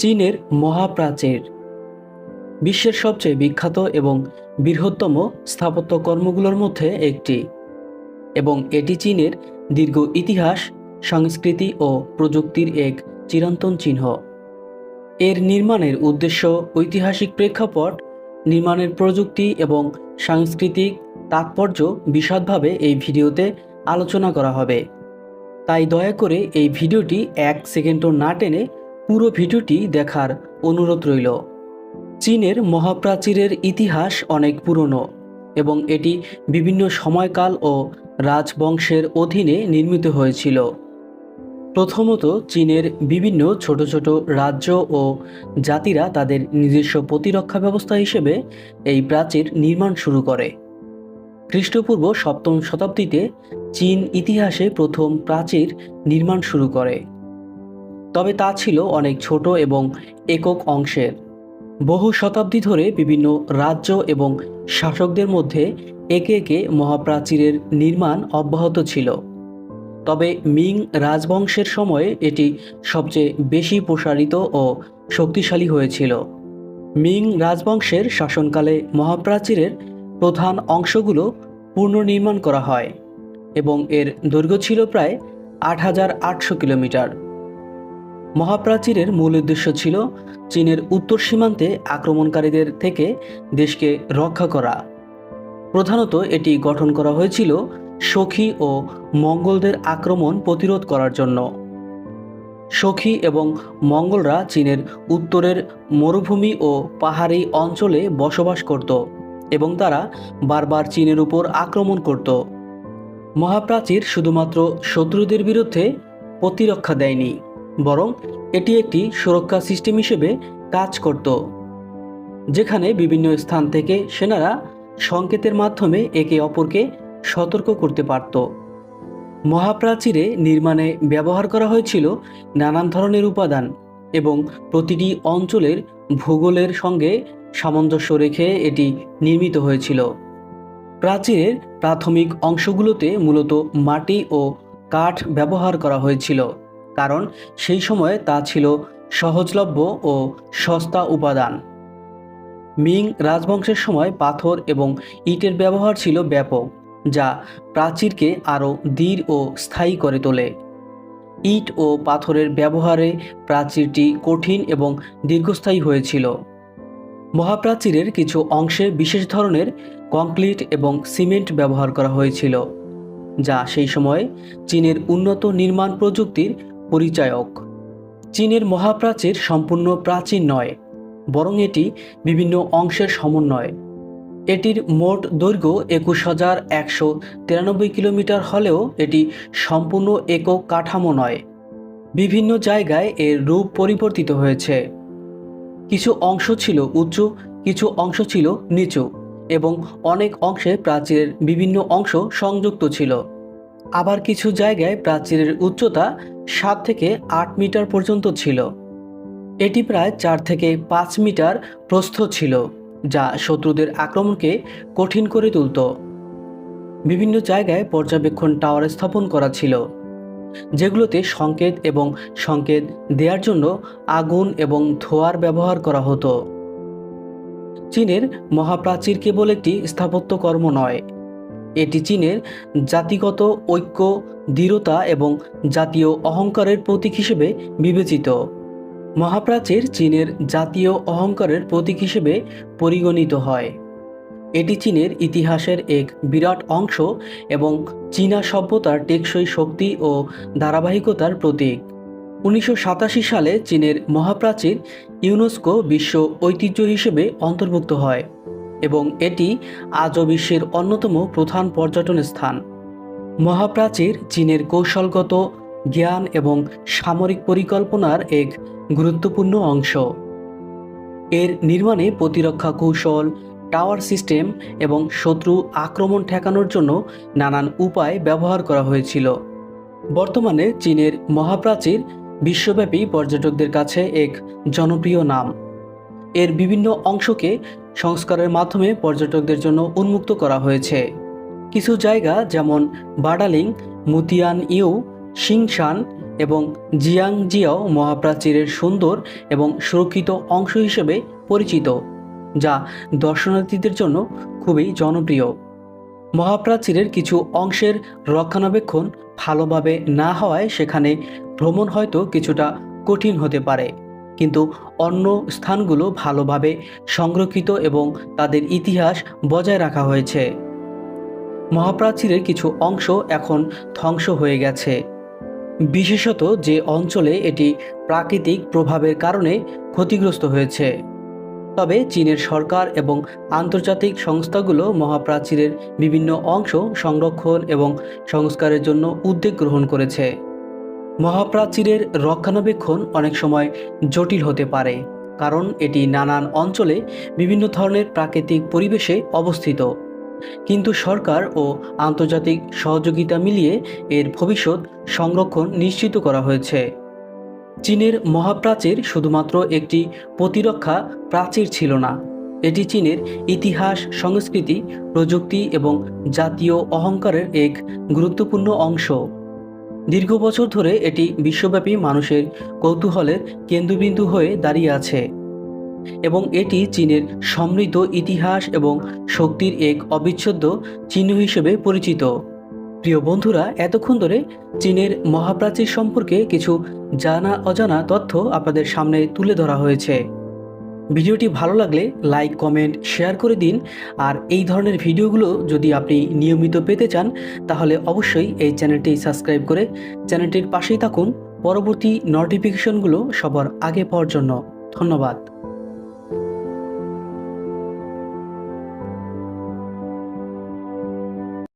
চীনের মহাপ্রাচীর। বিশ্বের সবচেয়ে বিখ্যাত এবং বৃহত্তম স্থাপত্য কর্মগুলোর মধ্যে একটি। এবং এটি চীনের দীর্ঘ ইতিহাস, সংস্কৃতি ও প্রযুক্তির এক চিরন্তন চিহ্ন। এর নির্মাণের উদ্দেশ্য ঐতিহাসিক প্রেক্ষাপট, নির্মাণের প্রযুক্তি এবং সাংস্কৃতিক তাৎপর্য বিশদভাবে এই ভিডিওতে আলোচনা করা হবে। তাই দয়া করে এই ভিডিওটি এক সেকেন্ডও না টেনে পুরো ভিডিওটি দেখার অনুরোধ রইল। চীনের মহাপ্রাচীরের ইতিহাস অনেক পুরনো এবং এটি বিভিন্ন সময়কাল ও রাজবংশের অধীনে নির্মিত হয়েছিল। প্রথমত চীনের বিভিন্ন ছোট ছোট রাজ্য ও জাতিরা তাদের নিজস্ব প্রতিরক্ষা ব্যবস্থা হিসেবে এই প্রাচীর নির্মাণ শুরু করে। খ্রিস্টপূর্ব সপ্তম শতাব্দীতে চীন ইতিহাসে প্রথম প্রাচীর নির্মাণ শুরু করে। তবে তা ছিল অনেক ছোট এবং একক অংশের। বহু শতাব্দী ধরে বিভিন্ন রাজ্য এবং শাসকদের মধ্যে একে একে মহাপ্রাচীরের নির্মাণ অব্যাহত ছিল। তবে মিং রাজবংশের সময়ে এটি সবচেয়ে বেশি প্রসারিত ও শক্তিশালী হয়েছিল। মিং রাজবংশের শাসনকালে মহাপ্রাচীরের প্রধান অংশগুলো পুনর্নির্মাণ করা হয় এবং এর দৈর্ঘ্য ছিল প্রায় আট হাজার আটশো কিলোমিটার। মহাপ্রাচীরের মূল উদ্দেশ্য ছিল চীনের উত্তর সীমান্তে আক্রমণকারীদের থেকে দেশকে রক্ষা করা। প্রধানত এটি গঠন করা হয়েছিল সখী ও মঙ্গলদের আক্রমণ প্রতিরোধ করার জন্য। সখী এবং মঙ্গলরা চীনের উত্তরের মরুভূমি ও পাহাড়ি অঞ্চলে বসবাস করত এবং তারা বারবার চীনের উপর আক্রমণ করত। মহাপ্রাচীর শুধুমাত্র শত্রুদের বিরুদ্ধে প্রতিরক্ষা দেয়নি। বরং এটি একটি সুরক্ষা সিস্টেম হিসেবে কাজ করত, যেখানে বিভিন্ন স্থান থেকে সেনারা সংকেতের মাধ্যমে একে অপরকে সতর্ক করতে পারত। মহাপ্রাচীরে নির্মাণে ব্যবহার করা হয়েছিল নানান ধরনের উপাদান এবং প্রতিটি অঞ্চলের ভূগোলের সঙ্গে সামঞ্জস্য রেখে এটি নির্মিত হয়েছিল। প্রাচীরের প্রাথমিক অংশগুলোতে মূলত মাটি ও কাঠ ব্যবহার করা হয়েছিল। কারণ সেই সময়ে তা ছিল সহজলভ্য ও সস্তা উপাদান। মিং রাজবংশের সময় পাথর এবং ইটের ব্যবহার ছিল ব্যাপক, যা প্রাচীরকে আরও দৃঢ় ও স্থায়ী করে তোলে। ইট ও পাথরের ব্যবহারে প্রাচীরটি কঠিন এবং দীর্ঘস্থায়ী হয়েছিল। মহাপ্রাচীরের কিছু অংশে বিশেষ ধরনের কংক্রিট এবং সিমেন্ট ব্যবহার করা হয়েছিল, যা সেই সময় চীনের উন্নত নির্মাণ প্রযুক্তির পরিচায়ক। চীনের মহাপ্রাচীর সম্পূর্ণ প্রাচীন নয়, বরং এটি বিভিন্ন অংশের সমন্বয়। এটির মোট দৈর্ঘ্য একুশ হাজার একশো তিরানব্বই কিলোমিটার হলেও এটি সম্পূর্ণ একক কাঠামো নয়। বিভিন্ন জায়গায় এর রূপ পরিবর্তিত হয়েছে। কিছু অংশ ছিল উঁচু, কিছু অংশ ছিল নিচু, এবং অনেক অংশে প্রাচীরের বিভিন্ন অংশ সংযুক্ত ছিল। আবার কিছু জায়গায় প্রাচীরের উচ্চতা সাত থেকে আট মিটার পর্যন্ত ছিল। এটি প্রায় চার থেকে পাঁচ মিটার প্রস্থ ছিল, যা শত্রুদের আক্রমণকে কঠিন করে তুলত। বিভিন্ন জায়গায় পর্যবেক্ষণ টাওয়ার স্থাপন করা ছিল, যেগুলোতে সংকেত এবং সংকেত দেওয়ার জন্য আগুন এবং ধোঁয়ার ব্যবহার করা হতো। চীনের মহাপ্রাচীর কেবল একটি স্থাপত্য কর্ম নয় এটি চীনের জাতিগত ঐক্য, দৃঢ়তা এবং জাতীয় অহংকারের প্রতীক হিসেবে বিবেচিত। মহাপ্রাচীর চীনের জাতীয় অহংকারের প্রতীক হিসেবে পরিগণিত হয়। এটি চীনের ইতিহাসের এক বিরাট অংশ এবং চীনা সভ্যতার টেকসই শক্তি ও ধারাবাহিকতার প্রতীক। উনিশশো সাতাশি সালে চীনের মহাপ্রাচীর ইউনেস্কো বিশ্ব ঐতিহ্য হিসেবে অন্তর্ভুক্ত হয়। এবং এটি আজও বিশ্বের অন্যতম প্রধান পর্যটন স্থান। মহাপ্রাচীর চীনের কৌশলগত জ্ঞান এবং সামরিক পরিকল্পনার এক গুরুত্বপূর্ণ অংশ। এর নির্মাণে প্রতিরক্ষা কৌশল, টাওয়ার সিস্টেম এবং শত্রু আক্রমণ ঠেকানোর জন্য নানান উপায় ব্যবহার করা হয়েছিল। বর্তমানে চীনের মহাপ্রাচীর বিশ্বব্যাপী পর্যটকদের কাছে এক জনপ্রিয় নাম। এর বিভিন্ন অংশকে সংস্কারের মাধ্যমে পর্যটকদের জন্য উন্মুক্ত করা হয়েছে। কিছু জায়গা যেমন বাডালিং, মুতিয়ান ইউ, শিংশান এবং জিয়াংজিয়াও মহাপ্রাচীরের সুন্দর এবং সুরক্ষিত অংশ হিসেবে পরিচিত, যা দর্শনার্থীদের জন্য খুবই জনপ্রিয়। মহাপ্রাচীরের কিছু অংশের রক্ষণাবেক্ষণ ভালোভাবে না হওয়ায় সেখানে ভ্রমণ হয়তো কিছুটা কঠিন হতে পারে। কিন্তু অন্য স্থানগুলো ভালোভাবে সংরক্ষিত এবং তাদের ইতিহাস বজায় রাখা হয়েছে। মহাপ্রাচীরের কিছু অংশ এখন ধ্বংস হয়ে গেছে। বিশেষত যে অঞ্চলে এটি প্রাকৃতিক প্রভাবের কারণে ক্ষতিগ্রস্ত হয়েছে। তবে চীনের সরকার এবং আন্তর্জাতিক সংস্থাগুলো মহাপ্রাচীরের বিভিন্ন অংশ সংরক্ষণ এবং সংস্কারের জন্য উদ্যোগ গ্রহণ করেছে। মহাপ্রাচীরের রক্ষণাবেক্ষণ অনেক সময় জটিল হতে পারে, কারণ এটি নানান অঞ্চলে বিভিন্ন ধরনের প্রাকৃতিক পরিবেশে অবস্থিত। কিন্তু সরকার ও আন্তর্জাতিক সহযোগিতা মিলিয়ে এর ভবিষ্যৎ সংরক্ষণ নিশ্চিত করা হয়েছে। চীনের মহাপ্রাচীর শুধুমাত্র একটি প্রতিরক্ষা প্রাচীর ছিল না, এটি চীনের ইতিহাস, সংস্কৃতি, প্রযুক্তি এবং জাতীয় অহংকারের এক গুরুত্বপূর্ণ অংশ। দীর্ঘ বছর ধরে এটি বিশ্বব্যাপী মানুষের কৌতূহলের কেন্দ্রবিন্দু হয়ে দাঁড়িয়ে আছে এবং এটি চীনের সমৃদ্ধ ইতিহাস এবং শক্তির এক অবিচ্ছেদ্য চিহ্ন হিসেবে পরিচিত। প্রিয় বন্ধুরা, এতক্ষণ ধরে চীনের মহাপ্রাচীর সম্পর্কে কিছু জানা অজানা তথ্য আপনাদের সামনে তুলে ধরা হয়েছে। ভিডিওটি ভালো লাগলে লাইক, কমেন্ট, শেয়ার করে দিন। আর এই ধরনের ভিডিওগুলো যদি আপনি নিয়মিত পেতে চান, তাহলে অবশ্যই এই চ্যানেলটি সাবস্ক্রাইব করে চ্যানেলটির পাশেই থাকুন। পরবর্তী নোটিফিকেশনগুলো সবার আগে পাওয়ার জন্য। ধন্যবাদ।